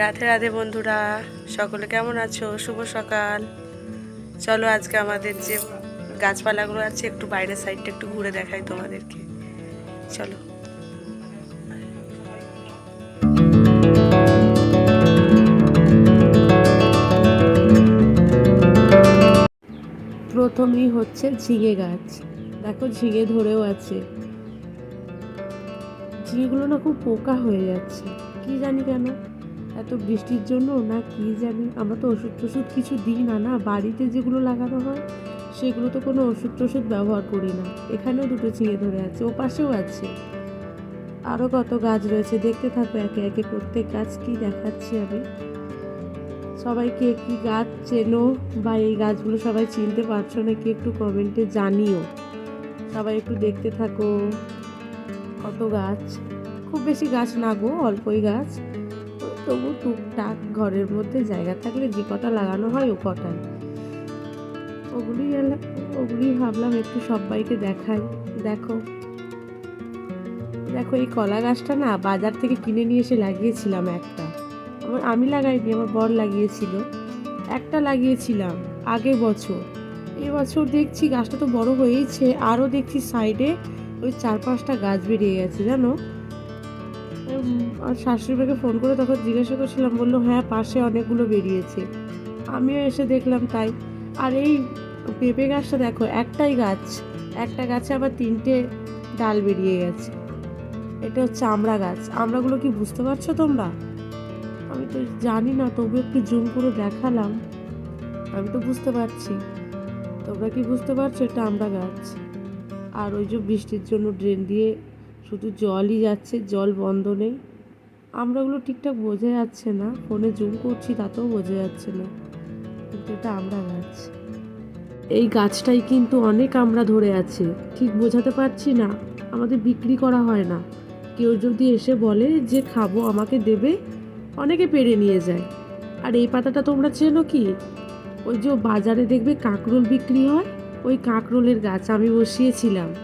রাধে রাধে বন্ধুরা, সকলে কেমন আছো? শুভ সকাল। চলো আজকে আমাদের যে গাছপালাগুলো আছে, একটু বাইরের সাইডটা একটু ঘুরে দেখাই তোমাদেরকে। চলো। প্রথমেই হচ্ছে ঝিঙে গাছ। দেখো ঝিঙে ধরেও আছে। ঝিঙেগুলো না খুব পোকা হয়ে যাচ্ছে। কি জানি কেন? এত বৃষ্টির জন্য না কি জানি, আমরা তো ওষুধ টষুধ কিছু দিই না না, বাড়িতে যেগুলো লাগানো হয়, সেগুলো তো কোনো ওষুধ টষুধ ব্যবহার করি না। এখানেও দুটো ঝিঙে ধরে আছে, ও পাশেও আছে। আরও কত গাছ রয়েছে, দেখতে থাকো একে একে প্রত্যেক গাছ কি দেখাচ্ছি আমি। সবাইকে কি গাছ চেনো বা এই গাছগুলো সবাই চিনতে পারছ নাকি একটু কমেন্টে জানিও। সবাই একটু দেখতে থাকো কত গাছ। খুব বেশি গাছ না গো, অল্পই গাছ। তবু টুকটাক ঘরের মধ্যে জায়গা থাকলে যে কটা লাগানো হয় ও কটাই ওগুলি ওগুলি ভাবলাম একটু সবাইকে দেখাই। দেখো। দেখো, এই কলা গাছটা না বাজার থেকে কিনে নিয়ে এসে লাগিয়েছিলাম একটা। আমার, আমি লাগাইনি, আমার বর লাগিয়েছিল। একটা লাগিয়েছিলাম আগের বছর। এবছর দেখছি গাছটা তো বড় হয়েইছে, আরও দেখছি সাইডে ওই চার পাঁচটা গাছ বেরিয়ে গেছে, জানো? শাশুড়িমাকে ফোন করে তখন জিজ্ঞাসা করছিলাম, বলল হ্যাঁ পাশে অনেকগুলো বেরিয়েছে। আমিও এসে দেখলাম তাই। আর এই পেঁপে গাছটা দেখো, একটাই গাছ, একটা গাছে আবার তিনটে ডাল বেরিয়ে গেছে। এটা হচ্ছে আমড়া গাছ। আমড়াগুলো কি বুঝতে পারছ তোমরা? আমি তো জানি না, তবু একটু জুম করে দেখালাম। আমি তো বুঝতে পারছি। তোমরা কি বুঝতে পারছ, এটা আমড়া গাছ। আর ওই যে বৃষ্টির জন্য ড্রেন দিয়ে শুধু জলই যাচ্ছে, জল বন্ধ নেই। আমরাগুলো ঠিকঠাক বোঝা যাচ্ছে না। ফোনে জুম করছি, তাতেও বোঝা যাচ্ছে না। কিন্তু এটা আমরা গাছ। এই গাছটাই কিন্তু অনেক আমরা ধরে আছে। ঠিক বোঝাতে পারছি না। আমাদের বিক্রি করা হয় না। কেউ যদি এসে বলে যে, খাব, আমাকে দেবে, অনেকে পেরে নিয়ে যায়। আর এই পাতাটা তোমরা চেনো কি? ওই যে বাজারে দেখবে কাঁকরোল বিক্রি হয়? ওই কাঁকরোলের গাছ আমি বসিয়েছিলাম।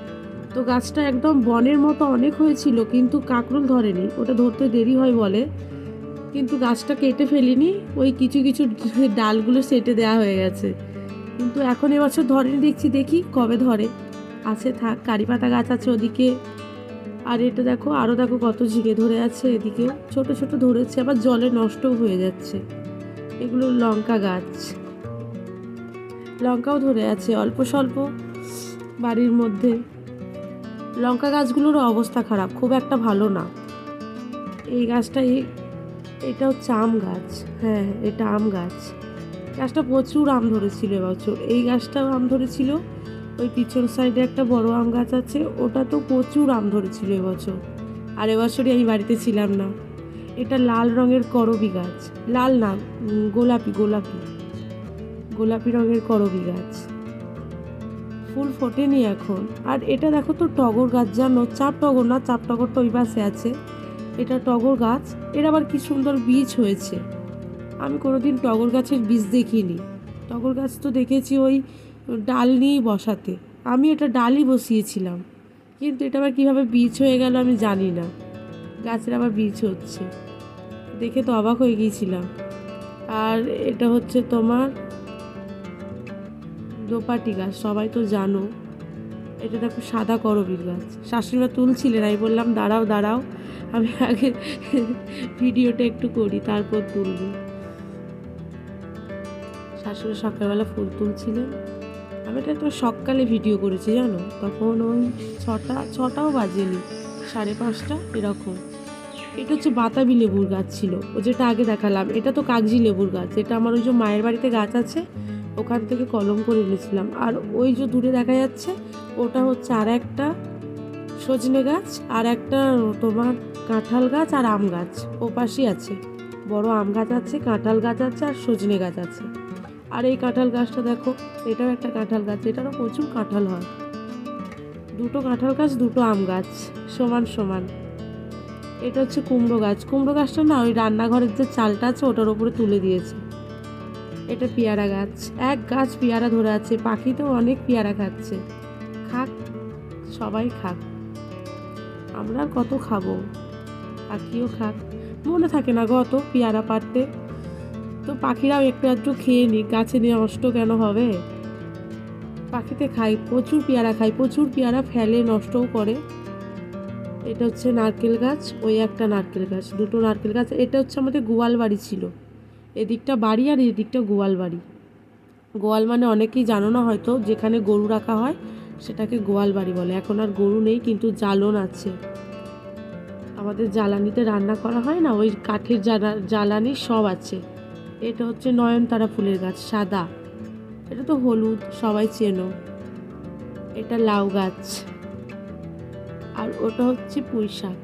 তো গাছটা একদম বনের মতো অনেক হয়েছিল, কিন্তু কাঁকরোল ধরেনি। ওটা ধরতে দেরি হয় বলে। কিন্তু গাছটা কেটে ফেলিনি, ওই কিছু কিছু ডালগুলো সেটে দেওয়া হয়ে গেছে। কিন্তু এখন এবছর ধরেনি, দেখছি, দেখি কবে ধরে। আছে, থাক কারি পাতা গাছ আছে ওদিকে। আর এটা দেখো আরও দেখো কত ঝিঙে ধরে আছে এদিকে ছোট ছোট ধরেছে, আবার জলে নষ্টও হয়ে যাচ্ছে। এগুলো লঙ্কা গাছ। লঙ্কাও ধরে আছে, অল্প স্বল্প বাড়ির মধ্যে। লঙ্কা গাছগুলোরও অবস্থা খারাপ, খুব একটা ভালো না। এই গাছটা এটা হচ্ছে আম গাছ। হ্যাঁ এটা আম গাছ। গাছটা প্রচুর আম ধরেছিল এবছর। এই গাছটাও আম ধরেছিল। ওই পিছন সাইডে একটা বড় আম গাছ আছে ওটা তো প্রচুর আম ধরেছিল এবছর। আর এবছরই আমি বাড়িতে ছিলাম না। এটা লাল রঙের করবি গাছ। লাল না গোলাপি গোলাপি। গোলাপি রঙের করবি গাছ। ফুল ফোটেনি এখন। আর এটা দেখো তো টগর গাছ, জানো? চাপ টগর না, চাপ টগর তো ওই পাশে আছে। এটা টগর গাছ। এর আবার কি সুন্দর বীজ হয়েছে। আমি কোনোদিন টগর গাছের বীজ দেখিনি। টগর গাছ তো দেখেছি ওই ডাল নিয়েই বসাতে। আমি এটা ডালই বসিয়েছিলাম। কিন্তু এটা আবার কীভাবে বীজ হয়ে গেল আমি জানি না। গাছের আবার বীজ হচ্ছে। দেখে তো অবাক হয়ে গিয়েছিলাম। আর এটা হচ্ছে তোমার দোপাটি গাছ, সবাই তো জানো। এটা দেখো সাদা করবির গাছ। শাশুড়িমা তুলছিলেন, আমি বললাম, দাঁড়াও দাঁড়াও, আমি আগে ভিডিওটা একটু করি, তারপর তুলব। শাশুড়ি সকালবেলা ফুল তুলছিলেন। আমি এটা একটা সকালে ভিডিও করেছি, জানো? তখন ওই ছটা, ছটাও বাজেনি, সাড়ে পাঁচটা, এরকম। এটা হচ্ছে বাতাবি লেবুর গাছ ছিল ও যেটা আগে দেখালাম। এটা তো কাগজি লেবুর গাছ, এটা আমার ওই যে মায়ের বাড়িতে গাছ আছে ওখান থেকে কলম করে এনেছিলাম। আর ওই যে দূরে দেখা যাচ্ছে, ওটা হচ্ছে আর একটা সজনে গাছ, আর একটা তোমার কাঁঠাল গাছ আর আম গাছ। ও পাশেই আছে। বড় আম গাছ আছে, কাঁঠাল গাছ আছে আর সজনে গাছ আছে। আর এই কাঁঠাল গাছটা দেখো, এটাও একটা কাঁঠাল গাছ, এটারও প্রচুর কাঁঠাল হয়। দুটো কাঁঠাল গাছ, দুটো আম গাছ, সমান সমান। এটা হচ্ছে কুমড়ো গাছ। কুমড়ো গাছটা না, ওই রান্নাঘরের যে চালটা আছে, ওটার ওপরে তুলে দিয়েছে। এটা পেয়ারা গাছ। এক গাছ পেয়ারা ধরে আছে পাখি তো অনেক পেয়ারা খাচ্ছে। খাক, সবাই খাক। আমরা কত খাব? পাখিও খাক। মনে থাকে না গো অত পেয়ারা পারতে তো পাখিরাও একটু একটু খেয়ে নিক, গাছে নিয়ে নষ্ট কেন হবে? পাখিতে খাই, প্রচুর পেয়ারা খাই, প্রচুর পেয়ারা ফেলে, নষ্টও করে। এটা হচ্ছে নারকেল গাছ, ওই একটা নারকেল গাছ, দুটো নারকেল গাছ। এটা হচ্ছে আমাদের গোয়াল বাড়ি ছিল। এদিকটা বাড়ি আর এদিকটা গোয়াল বাড়ি। গোয়াল মানে অনেকেই জানো না হয়তো, যেখানে গরু রাখা হয় সেটাকে গোয়াল বাড়ি বলে। এখন আর গরু নেই, কিন্তু জ্বালন আছে। আমাদের জ্বালানিতে রান্না করা হয় না, ওই কাঠের জ্বালা, জ্বালানি সব আছে। এটা হচ্ছে নয়নতারা ফুলের গাছ, সাদা। এটা তো হলুদ, সবাই চেনো। এটা লাউ গাছ। আর ওটা হচ্ছে পুঁই শাক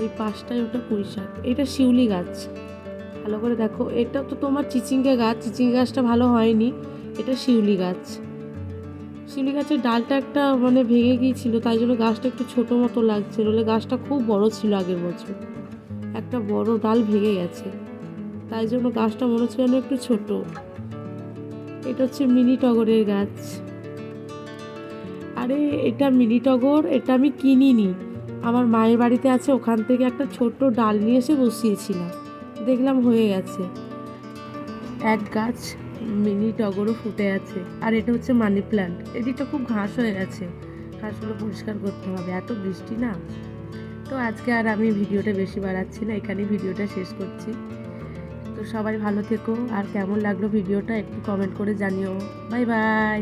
ওই পাশটায় ওটা পুঁই শাক এটা শিউলি গাছ। ভালো করে দেখো। এটা তো তোমার চিচিঙ্গা গাছ। চিচিঙ্গা গাছটা ভালো হয়নি। এটা শিউলি গাছ। শিউলি গাছের ডালটা একটা মানে ভেঙে গিয়েছিল, তাই জন্য গাছটা একটু ছোটো মতো লাগছে নইলে গাছটা খুব বড় ছিল আগের বছর। একটা বড় ডাল ভেঙে গেছে। তাই জন্য গাছটা মনে হচ্ছে যেন একটু ছোট। এটা হচ্ছে মিনি টগরের গাছ। আরে, এটা মিনি টগর? এটা আমি কিনিনি। আমার মায়ের বাড়িতে আছে, ওখান থেকে একটা ছোট্ট ডাল নিয়ে এসে বসিয়েছিলাম। দেখলাম হয়ে গেছে। এক গাছ মিনি টগরও ফুটে আছে। আর এটা হচ্ছে মানি প্ল্যান্ট। এদিকটা খুব ঘাস হয়ে গেছে। ঘাসগুলো পরিষ্কার করতে হবে। এত বৃষ্টি না? তো আজকে আর আমি ভিডিওটা বেশি বাড়াচ্ছি না। এখানেই ভিডিওটা শেষ করছি। তো সবাই ভালো থেকো। আর কেমন লাগল ভিডিওটা একটু কমেন্ট করে জানিও। Bye bye